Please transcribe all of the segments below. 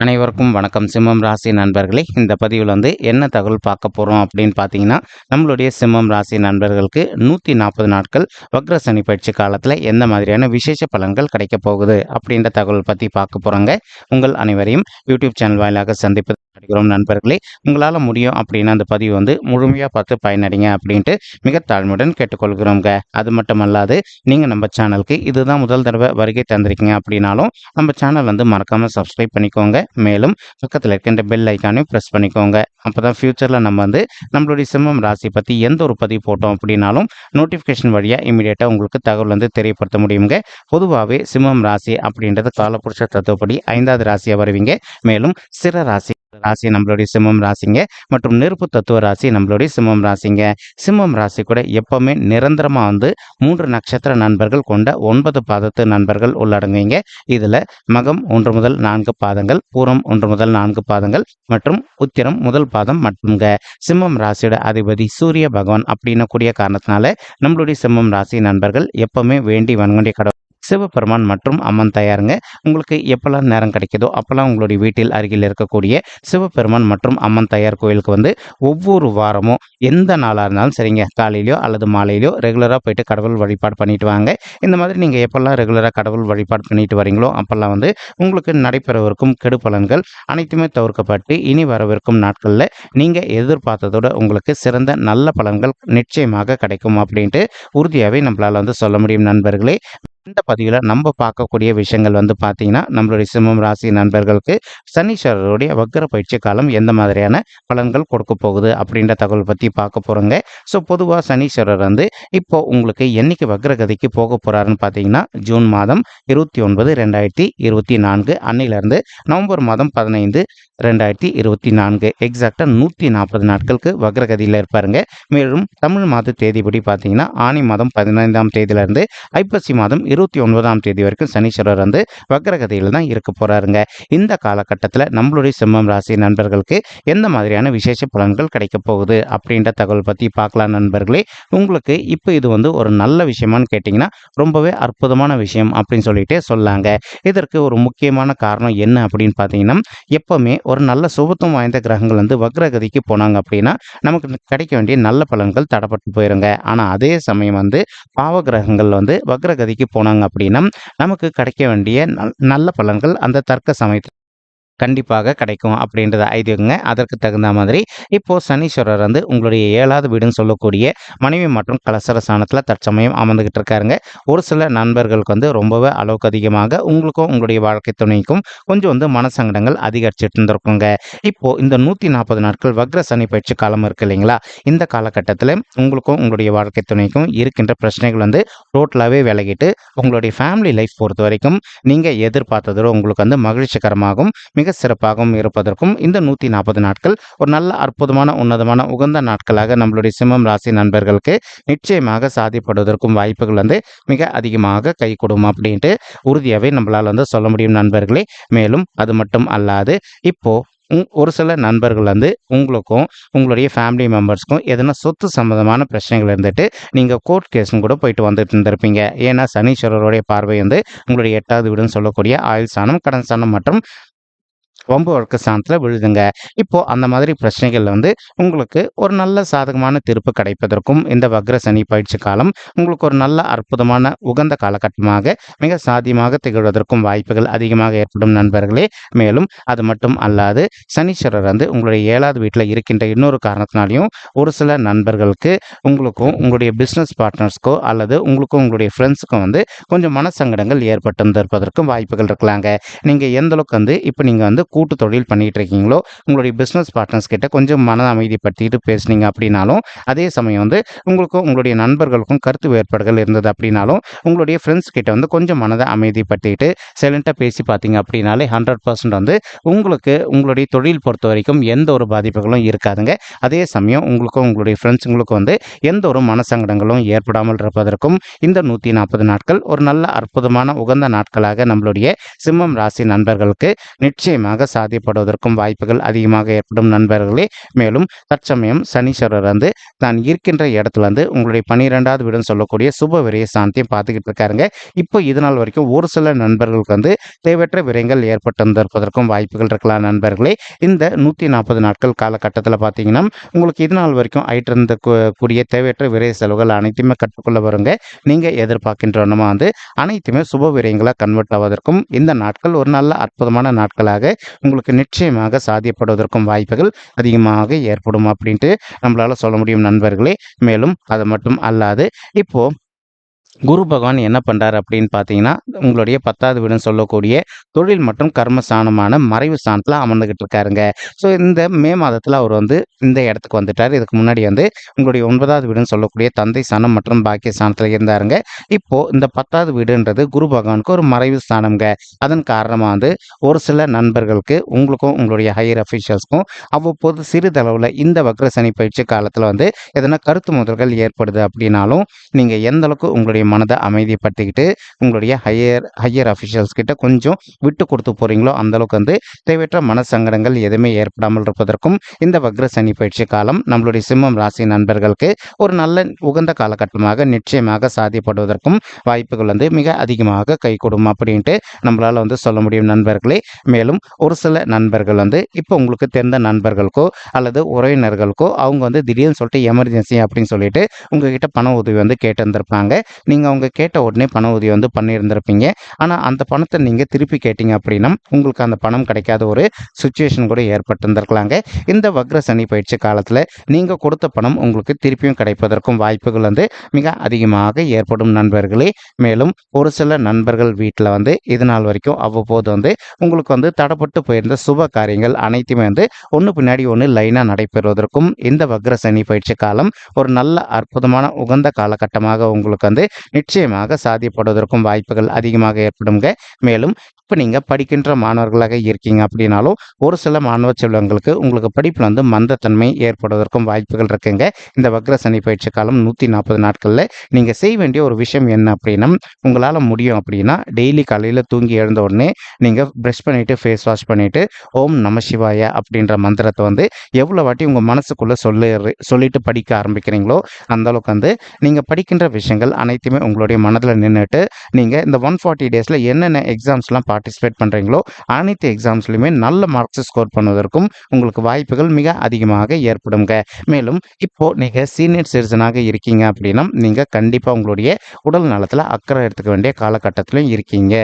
அனைவருக்கும் வணக்கம். சிம்மம் ராசி நண்பர்களே இந்த பதிவில் வந்து என்ன தகவல் பார்க்க போகிறோம் அப்படின்னு பார்த்தீங்கன்னா நம்மளுடைய சிம்மம் ராசி நண்பர்களுக்கு நூற்றி நாற்பது நாட்கள் வக்ர சனி பயிற்சி காலத்தில் எந்த மாதிரியான விசேஷ பலன்கள் கிடைக்க போகுது அப்படின்ற தகவல் பற்றி பார்க்க போகிறோங்க உங்கள் அனைவரையும் யூடியூப் சேனல் வாயிலாக சந்திப்பு அடைகிறோம் நண்பர்களே. உங்களால் முடியும் அப்படின்னு அந்த பதிவு வந்து முழுமையாக பார்த்து பயனடைங்க அப்படின்ட்டு மிக தாழ்மையுடன் கேட்டுக்கொள்கிறோங்க அது மட்டும் அல்லாது நீங்கள் நம்ம சேனலுக்கு இதுதான் முதல் தடவை வருகை தந்திருக்கீங்க அப்படின்னாலும் நம்ம சேனல் வந்து மறக்காமல் சப்ஸ்கிரைப் பண்ணிக்கோங்க. மேலும் பக்கத்தில் இருக்கின்ற பெல் ஐக்கானையும் ப்ரெஸ் பண்ணிக்கோங்க. அப்போ தான் ஃப்யூச்சரில் நம்ம வந்து நம்மளுடைய சிம்மம் ராசி பற்றி எந்த ஒரு பதிவு போட்டோம் அப்படின்னாலும் நோட்டிஃபிகேஷன் வழியாக இமீடியட்டாக உங்களுக்கு தகவல் வந்து தெரியப்படுத்த முடியுங்க. பொதுவாகவே சிம்மம் ராசி அப்படின்றது காலப்புருஷ தத்துவப்படி ஐந்தாவது ராசியாக வருவீங்க. மேலும் சிற ராசி ராசி நம்மளுடைய சிம்மம் ராசிங்க. மற்றும் நெருப்பு தத்துவ ராசி நம்மளுடைய சிம்மம் ராசிங்க. சிம்மம் ராசி கூட எப்பவுமே நிரந்தரமாக வந்து மூன்று நட்சத்திர நண்பர்கள் கொண்ட ஒன்பது பாதத்து நண்பர்கள் உள்ளடங்குவீங்க. இதில் மகம் ஒன்று முதல் நான்கு பாதங்கள் பூரம் ஒன்று முதல் நான்கு பாதங்கள் மற்றும் உத்திரம் முதல் பாதம் மட்டும்ங்க. சிம்மம் ராசியோட அதிபதி சூரிய பகவான் அப்படின்னக்கூடிய காரணத்தினால நம்மளுடைய சிம்மம் ராசி நண்பர்கள் எப்பவுமே வேண்டி வணங்கக்கூடிய கடவுள் சிவபெருமான் மற்றும் அம்மன் தயாருங்க. உங்களுக்கு எப்போல்லாம் நேரம் கிடைக்குதோ அப்போல்லாம் உங்களுடைய வீட்டில் அருகில் இருக்கக்கூடிய சிவபெருமான் மற்றும் அம்மன் தயார் கோயிலுக்கு வந்து ஒவ்வொரு வாரமும் எந்த நாளாக இருந்தாலும் சரிங்க. காலையிலையோ அல்லது மாலையிலையோ ரெகுலராக போயிட்டு கடவுள் வழிபாடு பண்ணிட்டு வாங்க. இந்த மாதிரி நீங்கள் எப்போல்லாம் ரெகுலராக கடவுள் வழிபாடு பண்ணிட்டு வரீங்களோ அப்போல்லாம் வந்து உங்களுக்கு நடைபெறவிருக்கும் கெடு பலன்கள் அனைத்துமே தவிர்க்கப்பட்டு இனி வரவிருக்கும் நாட்களில் நீங்கள் எதிர்பார்த்ததோட உங்களுக்கு சிறந்த நல்ல பலன்கள் நிச்சயமாக கிடைக்கும் அப்படின்ட்டு உறுதியாகவே நம்மளால் வந்து சொல்ல முடியும் நண்பர்களே. இந்த பதிவில் நம்ம பார்க்கக்கூடிய விஷயங்கள் வந்து பார்த்தீங்கன்னா நம்மளுடைய சிம்மம் ராசி நண்பர்களுக்கு சனீஸ்வரருடைய வக்கர பயிற்சி காலம் எந்த மாதிரியான பலன்கள் கொடுக்க போகுது அப்படின்ற தகவல் பற்றி பார்க்க போகிறோங்க ஸோ பொதுவாக சனீஸ்வரர் வந்து இப்போ உங்களுக்கு என்னைக்கு வக்ரகதிக்கு போக போகிறாருன்னு பார்த்தீங்கன்னா ஜூன் மாதம் இருபத்தி ஒன்பது ரெண்டாயிரத்தி இருபத்தி நான்கு அன்னையிலேருந்து நவம்பர் மாதம் பதினைந்து ரெண்டாயிரத்தி இருபத்தி நான்கு. எக்ஸாக்டாக நூற்றி நாற்பது நாட்களுக்கு வக்ரகதியில் இருப்பாருங்க. மேலும் தமிழ் மாத தேதிப்படி பார்த்தீங்கன்னா ஆணி மாதம் பதினைந்தாம் தேதியிலேருந்து ஐப்பசி மாதம் இருபத்தி ஒன்பதாம் தேதி வரைக்கும் சனீஸ்வரர் வந்து வக்ரகதியில் தான் இருக்க போகிறாருங்க இந்த காலகட்டத்தில் நம்மளுடைய சிம்மம் ராசி நண்பர்களுக்கு எந்த மாதிரியான விசேஷ பலன்கள் கிடைக்க போகுது அப்படின்ற தகவல் பற்றி பார்க்கலாம் நண்பர்களே. உங்களுக்கு இப்போ இது வந்து ஒரு நல்ல விஷயமான்னு கேட்டிங்கன்னா ரொம்பவே அற்புதமான விஷயம் அப்படின்னு சொல்லிட்டு சொல்லாங்க. இதற்கு ஒரு முக்கியமான காரணம் என்ன அப்படின்னு பார்த்தீங்கன்னா எப்போவுமே ஒரு நல்ல சுபத்துவம் வாய்ந்த கிரகங்கள் வந்து வக்ரகதிக்கு போனாங்க அப்படின்னா நமக்கு கிடைக்க வேண்டிய நல்ல பலன்கள் தடப்பட்டு போயிருங்க. ஆனால் அதே சமயம் வந்து பாவ கிரகங்கள் வந்து வக்ரகதிக்கு போனாங்க அப்படின்னா நமக்கு கிடைக்க வேண்டிய நல்ல பலன்கள் அந்த தர்க்க சமயத்தில் கண்டிப்பாக கிடைக்கும் அப்படின்றத ஐதீகங்க. அதற்கு தகுந்த மாதிரி இப்போது சனீஸ்வரர் வந்து உங்களுடைய ஏழாவது வீடுன்னு சொல்லக்கூடிய மனைவி மற்றும் கலசர சாணத்தில் தற்சமயம் அமர்ந்துகிட்டு இருக்காருங்க ஒரு சில நண்பர்களுக்கு வந்து ரொம்பவே அளவுக்கு அதிகமாக உங்களுக்கும் உங்களுடைய வாழ்க்கை துணைக்கும் கொஞ்சம் வந்து மனசங்கடங்கள் அதிகரிச்சுட்டு இருந்திருக்குங்க. இப்போது இந்த நூற்றி நாற்பது நாட்கள் வக்ர சனி பயிற்சி காலம் இருக்கு இல்லைங்களா? இந்த காலகட்டத்தில் உங்களுக்கும் உங்களுடைய வாழ்க்கை துணைக்கும் இருக்கின்ற பிரச்சனைகள் வந்து டோட்டலாகவே விலகிட்டு உங்களுடைய ஃபேமிலி லைஃப் பொறுத்த வரைக்கும் நீங்கள் எதிர்பார்த்ததோட உங்களுக்கு வந்து மகிழ்ச்சிகரமாகவும் மிக சிறப்பாகவும் இருப்பதற்கும் இந்த நூற்றி நாற்பது நாட்கள் ஒரு நல்ல அற்புதமான உன்னதமான உகந்த நாட்களாக நம்மளுடைய சிம்மம் ராசி நண்பர்களுக்கு நிச்சயமாக சாதிப்படுவதற்கும் வாய்ப்புகள் வந்து மிக அதிகமாக கை கொடுக்கும் அப்படின்ட்டு உறுதியாகவே நம்மளால் வந்து சொல்ல முடியும் நண்பர்களே. மேலும் அது மட்டும் அல்லாது இப்போ ஒரு சில நண்பர்கள் வந்து உங்களுக்கும் உங்களுடைய ஃபேமிலி மெம்பர்ஸ்க்கும் எதனா சொத்து சம்மந்தமான பிரச்சனைகள் இருந்துட்டு நீங்கள் கோர்ட் கேஸும் கூட போயிட்டு வந்துட்டு இருந்திருப்பீங்க. ஏன்னா சனீஸ்வரருடைய பார்வை வந்து உங்களுடைய எட்டாவது வீடுன்னு சொல்லக்கூடிய ஆயுள் சாணம் கடன் சாணம் மற்றும் வம்பு வழக்கு ஸ்தானத்தில் விழுதுங்க. இப்போது அந்த மாதிரி பிரச்சனைகள் வந்து உங்களுக்கு ஒரு நல்ல சாதகமான தீர்ப்பு கிடைப்பதற்கும் இந்த வக்ர சனி பயிற்சி காலம் உங்களுக்கு ஒரு நல்ல அற்புதமான உகந்த காலகட்டமாக மிக சாதியமாக திகழ்வதற்கும் வாய்ப்புகள் அதிகமாக ஏற்படும் நண்பர்களே. மேலும் அது மட்டும் அல்லாது சனீஸ்வரர் வந்து உங்களுடைய ஏழாவது வீட்டில் இருக்கின்ற இன்னொரு காரணத்தினாலையும் ஒரு சில நண்பர்களுக்கு உங்களுக்கும் உங்களுடைய பிஸ்னஸ் பார்ட்னர்ஸ்க்கோ அல்லது உங்களுக்கும் உங்களுடைய ஃப்ரெண்ட்ஸுக்கும் வந்து கொஞ்சம் மனசங்கடங்கள் ஏற்பட்டு இருப்பதற்கும் வாய்ப்புகள் இருக்கலாங்க. நீங்கள் எந்த அளவுக்கு வந்து இப்போ நீங்கள் வந்து கூட்டு தொழில் பண்ணிகிட்டு இருக்கீங்களோ உங்களுடைய பிஸ்னஸ் பார்ட்னர்ஸ் கிட்ட கொஞ்சம் மன அமைதிப்படுத்திட்டு பேசுனீங்க அப்படின்னாலும் அதே சமயம் வந்து உங்களுக்கும் உங்களுடைய நண்பர்களுக்கும் கருத்து வேறுபாடுகள் இருந்தது அப்படின்னாலும் உங்களுடைய ஃப்ரெண்ட்ஸ் கிட்ட வந்து கொஞ்சம் மனதை அமைதிப்படுத்திட்டு சைலண்ட்டாக பேசி பார்த்தீங்க அப்படின்னாலே ஹண்ட்ரட் பர்சன்ட் வந்து உங்களுக்கு உங்களுடைய தொழில் பொறுத்த வரைக்கும் எந்த ஒரு பாதிப்புகளும் இருக்காதுங்க. அதே சமயம் உங்களுக்கும் உங்களுடைய ஃப்ரெண்ட்ஸுங்களுக்கும் வந்து எந்த ஒரு மனசங்கடங்களும் ஏற்படாமல் இருப்பதற்கும் இந்த நூற்றி நாற்பது நாட்கள் ஒரு நல்ல அற்புதமான உகந்த நாட்களாக நம்மளுடைய சிம்மம் ராசி நண்பர்களுக்கு நிச்சயமாக நிச்சயமாக சாத்தியப்படுவதற்கும் வாய்ப்புகள் அதிகமாக ஏற்படும் நண்பர்களே. மேலும் தற்சமயம் சனீஸ்வரர் வந்து தான் இருக்கின்ற இடத்துல வந்து உங்களுடைய பன்னிரெண்டாவது வீடுன்னு சொல்லக்கூடிய சுப விரைய சாந்தியும் பார்த்துக்கிட்டு இருக்காருங்க. இப்போ இதனால் வரைக்கும் ஒரு சில நண்பர்களுக்கு வந்து தேவையற்ற விரயங்கள் ஏற்பட்டிருந்திருப்பதற்கும் வாய்ப்புகள் இருக்கலாம் நண்பர்களே. இந்த நூற்றி நாற்பது நாட்கள் காலகட்டத்தில் பார்த்தீங்கன்னா உங்களுக்கு இது நாள் வரைக்கும் ஆயிட்டு இருந்த கூடிய தேவையற்ற விரைய செலவுகள் அனைத்தையுமே கற்றுக்கொள்ள வருங்க. நீங்கள் எதிர்பார்க்கின்றனமா வந்து அனைத்துமே சுப விரயங்களாக கன்வெர்ட் ஆவதற்கும் இந்த நாட்கள் ஒரு நல்ல அற்புதமான நாட்களாக உங்களுக்கு நிச்சயமாக சாத்தியப்படுவதற்கும் வாய்ப்புகள் அதிகமாக ஏற்படும் அப்படின்ட்டு நம்மளால சொல்ல முடியும் நண்பர்களே. மேலும் அது மட்டும் அல்லாது இப்போ குரு பகவான் என்ன பண்ணுறாரு அப்படின்னு பார்த்தீங்கன்னா உங்களுடைய பத்தாவது வீடுன்னு சொல்லக்கூடிய தொழில் மற்றும் கர்ம ஸ்தானமான மறைவு ஸ்தானத்தில் அமர்ந்துகிட்டு இருக்காருங்க. ஸோ இந்த மே மாதத்தில் அவர் வந்து இந்த இடத்துக்கு வந்துட்டார். இதுக்கு முன்னாடி வந்து உங்களுடைய ஒன்பதாவது வீடுன்னு சொல்லக்கூடிய தந்தை ஸ்தானம் மற்றும் பாக்கிய ஸ்தானத்தில் இருந்தாருங்க. இப்போது இந்த பத்தாவது வீடுன்றது குரு பகவானுக்கு ஒரு மறைவு ஸ்தானம்ங்க. அதன் காரணமாக வந்து ஒரு சில நண்பர்களுக்கு உங்களுக்கும் உங்களுடைய ஹையர் அஃபீஷியல்ஸ்க்கும் அவ்வப்போது சிறிதளவில் இந்த வக்ர சனி பயிற்சி காலத்தில் வந்து எதனா கருத்து முதல்கள் ஏற்படுது அப்படின்னாலும் நீங்கள் எந்த அளவுக்கு உங்களுடைய மனதை அமைதிப்படுத்திக்கிட்டு உங்களுடைய ஹையர் ஹையர் அஃபிஷியல்ஸ் கிட்ட கொஞ்சம் விட்டு கொடுத்து போறீங்களோ அந்தளவுக்கு வந்து தேவையற்ற மனசங்கடங்கள் எதுவுமே ஏற்படாமல் இருப்பதற்கும் இந்த வக்ர சனி பயிற்சி காலம் நம்மளுடைய சிம்மம் ராசி நண்பர்களுக்கு ஒரு நல்ல உகந்த காலகட்டமாக நிச்சயமாக சாதிப்படுவதற்கும் வாய்ப்புகள் வந்து மிக அதிகமாக கைகூடும் அப்படின்ட்டு நம்மளால் வந்து சொல்ல முடியும் நண்பர்களே. மேலும் ஒரு சில நண்பர்கள் வந்து இப்போ உங்களுக்கு தெரிந்த நண்பர்களுக்கோ அல்லது உறவினர்களுக்கோ அவங்க வந்து திடீர்னு சொல்லிட்டு எமர்ஜென்சி அப்படின்னு சொல்லிட்டு உங்ககிட்ட பண உதவி வந்து கேட்டிருந்திருப்பாங்க. நீங்கள் அவங்க கேட்ட உடனே பண உதவி வந்து பண்ணியிருந்திருப்பீங்க. ஆனால் அந்த பணத்தை நீங்கள் திருப்பி கேட்டீங்க அப்படின்னா உங்களுக்கு அந்த பணம் கிடைக்காத ஒரு சுச்சுவேஷன் கூட ஏற்பட்டிருந்திருக்கலாங்க. இந்த வக்ர சனி பயிற்சி காலத்தில் நீங்கள் கொடுத்த பணம் உங்களுக்கு திருப்பியும் கிடைப்பதற்கும் வாய்ப்புகள் வந்து மிக அதிகமாக ஏற்படும் நண்பர்களே. மேலும் ஒரு சில நண்பர்கள் வீட்டில் வந்து இது நாள் வரைக்கும் அவ்வப்போது வந்து உங்களுக்கு வந்து தடப்பட்டு போயிருந்த சுப காரியங்கள் அனைத்துமே வந்து ஒன்று பின்னாடி ஒன்று லைனாக நடைபெறுவதற்கும் இந்த வக்ர சனி பயிற்சி காலம் ஒரு நல்ல அற்புதமான உகந்த காலகட்டமாக உங்களுக்கு வந்து நிச்சயமாக சாதியப்படுவதற்கும் வாய்ப்புகள் அதிகமாக ஏற்படுங்க மேலும் இப்போ நீங்கள் படிக்கின்ற மாணவர்களாக இருக்கீங்க அப்படின்னாலும் ஒரு சில மாணவ செல்வங்களுக்கு உங்களுக்கு படிப்பில் வந்து மந்தத்தன்மை ஏற்படுவதற்கும் வாய்ப்புகள் இருக்குங்க. இந்த வக்ர சனி பயிற்சி காலம் நூற்றி நாற்பது நாட்களில் நீங்கள் செய்ய வேண்டிய ஒரு விஷயம் என்ன அப்படின்னா உங்களால் முடியும் அப்படின்னா டெய்லி காலையில் தூங்கி எழுந்த உடனே நீங்கள் ப்ரஷ் பண்ணிவிட்டு ஃபேஸ் வாஷ் பண்ணிவிட்டு ஓம் நம சிவாய அப்படின்ற மந்திரத்தை வந்து எவ்வளோ வாட்டி உங்கள் மனசுக்குள்ளே சொல்லி சொல்லிட்டு படிக்க ஆரம்பிக்கிறீங்களோ அந்த அளவுக்கு வந்து நீங்கள் படிக்கின்ற விஷயங்கள் அனைத்துமே உங்களுடைய மனதில் நின்றுட்டு நீங்கள் இந்த ஒன் ஃபார்ட்டி டேஸில் என்னென்ன எக்ஸாம்ஸ்லாம் பார்ட்டிசிபேட் பண்ணுறீங்களோ அனைத்து எக்ஸாம்ஸ்லையுமே நல்ல மார்க்ஸ் ஸ்கோர் பண்ணுவதற்கும் உங்களுக்கு வாய்ப்புகள் மிக அதிகமாக ஏற்படுங்க மேலும் இப்போது நீங்கள் சீனியர் சிட்டிசனாக இருக்கீங்க அப்படின்னா நீங்கள் கண்டிப்பாக உங்களுடைய உடல் நலத்தில் அக்கறை எடுத்துக்க வேண்டிய காலகட்டத்திலும் இருக்கீங்க.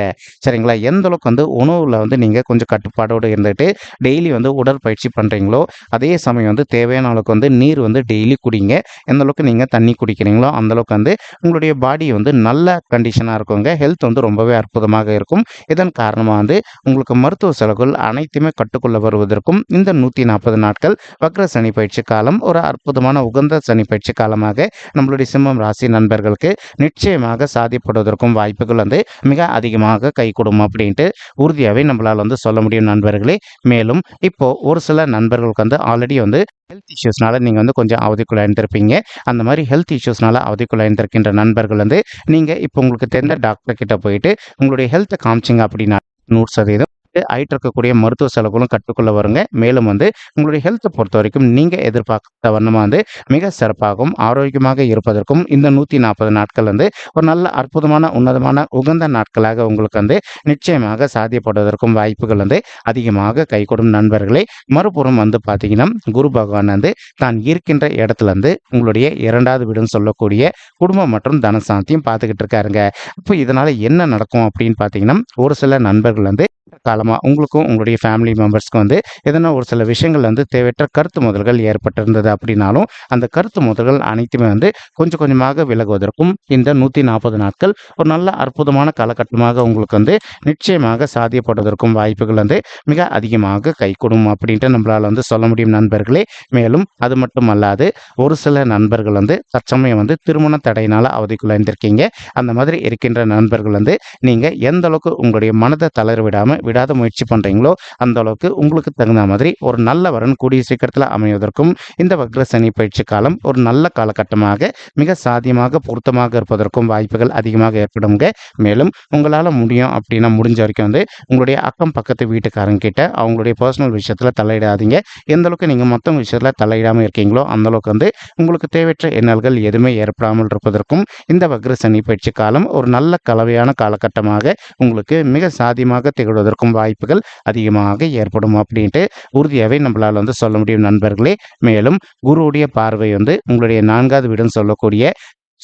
சரிங்களா? எந்த அளவுக்கு வந்து உணவில் வந்து நீங்கள் கொஞ்சம் கட்டுப்பாடோடு இருந்துட்டு டெய்லி வந்து உடற்பயிற்சி பண்ணுறீங்களோ அதே சமயம் வந்து தேவையான அளவுக்கு வந்து நீர் வந்து டெய்லி குடிங்க. எந்த அளவுக்கு நீங்கள் தண்ணி குடிக்கிறீங்களோ அந்த அளவுக்கு வந்து உங்களுடைய பாடி வந்து நல்ல கண்டிஷனாக இருக்குங்க. ஹெல்த் வந்து ரொம்பவே அற்புதமாக இருக்கும். இதன் காரணமாக வந்து உங்களுக்கு மருத்துவ செலவுகள் அனைத்துமே கட்டுக்குள்ள வருவதற்கும் இந்த நூற்றி நாற்பது நாட்கள் வக்ர சனி பயிற்சி காலம் ஒரு அற்புதமான உகந்த சனி பயிற்சி காலமாக நம்மளுடைய சிம்மம் ராசி நண்பர்களுக்கு நிச்சயமாக சாதிப்படுவதற்கும் வாய்ப்புகள் வந்து மிக அதிகமாக கைகூடும் அப்படின்ட்டு உறுதியாகவே நம்மளால் வந்து சொல்ல முடியும் நண்பர்களே. மேலும் இப்போ ஒரு சில நண்பர்களுக்கு வந்து ஆல்ரெடி வந்து ஹெல்த் இஷ்யூஸ்னால நீங்கள் வந்து கொஞ்சம் அவதிக்குள்ளாயிருந்திருப்பீங்க அந்த மாதிரி ஹெல்த் இஷ்யூஸ்னால அவதிக்குள்ளாயிருந்திருக்கின்ற நண்பர்கள் வந்து நீங்கள் இப்போ உங்களுக்கு தெரிந்த டாக்டர் கிட்ட போயிட்டு உங்களுடைய ஹெல்த்தை காமிச்சிங்க அப்படின்னா நூறு சதவீதம் ஆயிட்டு இருக்கக்கூடிய மருத்துவ செலவுகளும் கட்டுக்குள்ள வருங்க. மேலும் வந்து உங்களுடைய ஹெல்த்தை பொறுத்த வரைக்கும் நீங்கள் எதிர்பார்த்த வண்ணமாக வந்து மிக சிறப்பாகவும் ஆரோக்கியமாக இருப்பதற்கும் இந்த நூற்றி நாற்பது நாட்கள் வந்து ஒரு நல்ல அற்புதமான உன்னதமான உகந்த நாட்களாக உங்களுக்கு வந்து நிச்சயமாக சாத்தியப்படுவதற்கும் வாய்ப்புகள் வந்து அதிகமாக கைகூடும் நண்பர்களே. மறுபுறம் வந்து பார்த்தீங்கன்னா குரு பகவான் வந்து தான் இருக்கின்ற இடத்துல இருந்து உங்களுடைய இரண்டாவது வீடுன்னு சொல்லக்கூடிய குடும்பம் மற்றும் தனசாந்தியும் பார்த்துக்கிட்டு இருக்காருங்க. இப்போ இதனால என்ன நடக்கும் அப்படின்னு பார்த்தீங்கன்னா ஒரு சில நண்பர்கள் வந்து காலமாக உங்களுக்கும் உங்களுடைய ஃபேமிலி மெம்பர்ஸ்க்கும் வந்து எதனா ஒரு சில விஷயங்கள் வந்து தேவையற்ற கருத்து முதல்கள் ஏற்பட்டிருந்தது அப்படின்னாலும் அந்த கருத்து முதல்கள் அனைத்துமே வந்து கொஞ்சம் கொஞ்சமாக விலகுவதற்கும் இந்த நூற்றி நாற்பது நாட்கள் ஒரு நல்ல அற்புதமான காலகட்டமாக உங்களுக்கு வந்து நிச்சயமாக சாத்தியப்படுவதற்கும் வாய்ப்புகள் வந்து மிக அதிகமாக கைகூடும் அப்படின்ட்டு நம்மளால் வந்து சொல்ல முடியும் நண்பர்களே. மேலும் அது மட்டும் அல்லாது ஒரு சில நண்பர்கள் வந்து தற்சமயம் வந்து திருமண தடையினால் அவதிக்குள்ளாயிருந்திருக்கீங்க அந்த மாதிரி இருக்கின்ற நண்பர்கள் வந்து நீங்கள் எந்த அளவுக்கு உங்களுடைய மனதை தளர்விடாமல் விடாமல் விடாத முயற்சி பண்ணுறீங்களோ அந்த அளவுக்கு உங்களுக்கு தகுந்த மாதிரி ஒரு நல்ல வரன் கூடிய சீக்கிரத்தில் அமைவதற்கும் இந்த வக்ர சனி பயிற்சி காலம் ஒரு நல்ல காலகட்டமாக மிக சாத்தியமாக பொருத்தமாக இருப்பதற்கும் வாய்ப்புகள் அதிகமாக ஏற்படுங்க மேலும் உங்களால் முடியும் அப்படின்னா முடிஞ்ச வரைக்கும் வந்து உங்களுடைய அக்கம் பக்கத்து வீட்டுக்காரங்க கிட்ட அவங்களுடைய பர்சனல் விஷயத்தில் தலையிடாதீங்க. எந்த அளவுக்கு நீங்கள் மொத்தம் விஷயத்தில் தலையிடாமல் இருக்கீங்களோ அந்த அளவுக்கு வந்து உங்களுக்கு தேவையற்ற எண்ணல்கள் எதுவுமே ஏற்படாமல் இருப்பதற்கும் இந்த வக்ர சனி பயிற்சி காலம் ஒரு நல்ல கலவையான காலகட்டமாக உங்களுக்கு மிக சாதியமாக திகழ்வதற்கும் வாய்ப்புகள் அதிகமாக ஏற்படும் அப்படின்ட்டு உறுதியாகவே நம்மளால் வந்து சொல்ல முடியும் நண்பர்களே. மேலும் குருவுடைய பார்வை வந்து உங்களுடைய நான்காவது வீடுன்னு சொல்லக்கூடிய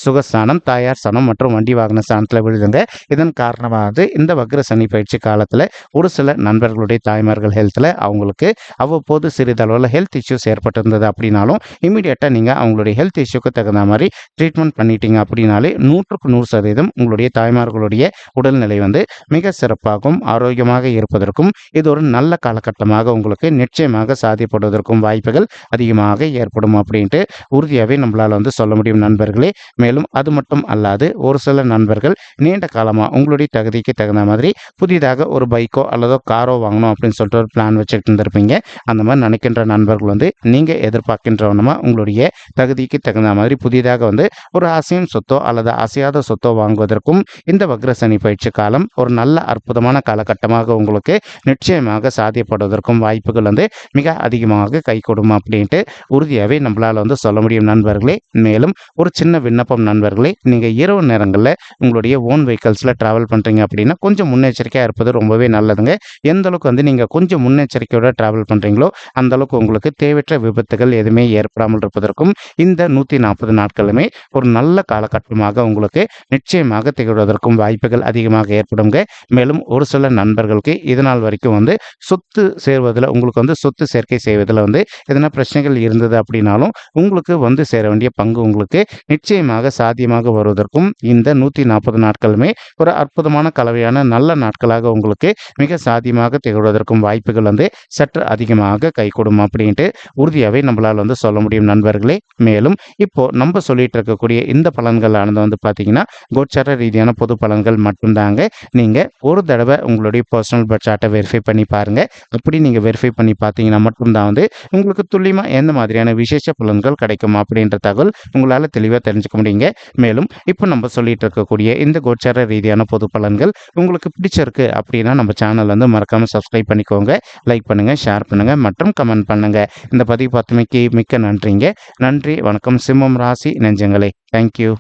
சுகஸ்தானம் தாயார் ஸ்தானம் மற்றும் வண்டி வாகன ஸ்தானத்தில் விழுதுங்க. இதன் காரணமாக இந்த வக்ர சனி பயிற்சி காலத்தில் ஒரு சில நண்பர்களுடைய தாய்மார்கள் ஹெல்த்தில் அவங்களுக்கு அவ்வப்போது சிறிதளவில் ஹெல்த் இஷ்யூஸ் ஏற்பட்டிருந்தது அப்படின்னாலும் இமீடியட்டாக நீங்கள் அவங்களுடைய ஹெல்த் இஷ்யூக்கு தகுந்த மாதிரி ட்ரீட்மெண்ட் பண்ணிட்டீங்க அப்படின்னாலே நூற்றுக்கு நூறு சதவீதம் உங்களுடைய தாய்மார்களுடைய உடல்நிலை வந்து மிக சிறப்பாகவும் ஆரோக்கியமாக இருப்பதற்கும் இது ஒரு நல்ல காலகட்டமாக உங்களுக்கு நிச்சயமாக சாதிப்படுவதற்கும் வாய்ப்புகள் அதிகமாக ஏற்படும் அப்படின்ட்டு உறுதியாகவே நம்மளால் வந்து சொல்ல முடியும் நண்பர்களே. மேலும் அது மட்டும் அல்லாது ஒரு சில நண்பர்கள் நீண்ட காலமாக உங்களுடைய தகுதிக்கு தகுந்த மாதிரி புதிதாக ஒரு பைக்கோ அல்லதோ காரோ வாங்கணும் அப்படின்னு சொல்லிட்டு ஒரு பிளான் வச்சுட்டு இருந்திருப்பீங்க. அந்த மாதிரி நினைக்கின்ற நண்பர்கள் வந்து நீங்கள் எதிர்பார்க்கின்றவனமா? உங்களுடைய தகுதிக்கு தகுந்த மாதிரி புதிதாக வந்து ஒரு அசையும் சொத்தோ அல்லது அசையாத சொத்தோ வாங்குவதற்கும் இந்த வக்ரசனி பயிற்சி காலம் ஒரு நல்ல அற்புதமான காலகட்டமாக உங்களுக்கு நிச்சயமாக சாத்தியப்படுவதற்கும் வாய்ப்புகள் வந்து மிக அதிகமாக கை கொடுக்கும் அப்படின்ட்டு உறுதியாகவே நம்மளால் வந்து சொல்ல முடியும் நண்பர்களே. மேலும் ஒரு சின்ன விண்ணப்பம் நண்பர்களே நீங்கள் இரவு நேரங்களில் உங்களுடைய ஓன் வெஹிக்கல்ஸில் ட்ராவல் பண்ணுறீங்க அப்படின்னா கொஞ்சம் முன்னெச்சரிக்கையாக இருப்பது ரொம்பவே நல்லதுங்க. எந்த அளவுக்கு வந்து நீங்கள் கொஞ்சம் முன்னெச்சரிக்கையோட ட்ராவல் பண்ணுறீங்களோ அந்த அளவுக்கு உங்களுக்கு தேவையற்ற விபத்துகள் எதுவுமே ஏற்படாமல் இருப்பதற்கும் இந்த நூற்றி நாற்பது நாட்களுமே ஒரு நல்ல காலகட்டமாக உங்களுக்கு நிச்சயமாக திகழ்வதற்கும் வாய்ப்புகள் அதிகமாக ஏற்படுங்க. மேலும் ஒரு சில நண்பர்களுக்கு இதனால் வரைக்கும் வந்து சொத்து சேர்வதில் உங்களுக்கு வந்து சொத்து சேர்க்கை செய்வதில் வந்து எதனா பிரச்சனைகள் இருந்தது அப்படின்னாலும் உங்களுக்கு வந்து சேர வேண்டிய பங்கு உங்களுக்கு நிச்சயமாக சாத்தியமாக வருவதற்கும் இந்த நூற்றி நாற்பது நாள் நாட்களுமே ஒரு அற்புதமான கலவையான நல்ல நாட்களாக உங்களுக்கு மிக சாத்தியமாக திகழ்வதற்கும் வாய்ப்புகள் வந்து சற்று அதிகமாக கைகூடும் அப்படின்ட்டு உறுதியாகவே நம்மளால் வந்து சொல்ல முடியும் நண்பர்களே. மேலும் இப்போ நம்ம சொல்லிட்டு இருக்கக்கூடிய இந்த பலன்களானது வந்து பார்த்தீங்கன்னா கோச்சார ரீதியான பொது பலன்கள் மட்டும்தாங்க. நீங்கள் ஒரு தடவை உங்களுடைய பர்சனல் பட்ஜெட்டை வெரிஃபை பண்ணி பாருங்கள் அப்படி நீங்கள் வெரிஃபை பண்ணி பார்த்தீங்கன்னா மட்டும்தான் வந்து உங்களுக்கு துல்லியமாக எந்த மாதிரியான விசேஷ பலன்கள் கிடைக்கும் அப்படின்ற தகவல் உங்களால் தெளிவாக தெரிஞ்சுக்க முடியுங்க. மேலும் இப்போ நம்ம சொல்லிட்டு இருக்கக்கூடிய இந்த கோச்சார ரீதியான பொது பலன்கள் உங்களுக்கு பிடிச்சிருக்கு அப்படின்னா நம்ம சேனல் வந்து மறக்காமல் சப்ஸ்கிரைப் பண்ணிக்கோங்க லைக் பண்ணுங்கள் ஷேர் பண்ணுங்கள் மற்றும் கமெண்ட் பண்ணுங்கள் இந்த பதிவு பார்த்துமைக்கு மிக்க நன்றிங்க. நன்றி வணக்கம். சிம்மம் ராசி நெஞ்சங்களே. தேங்க்யூ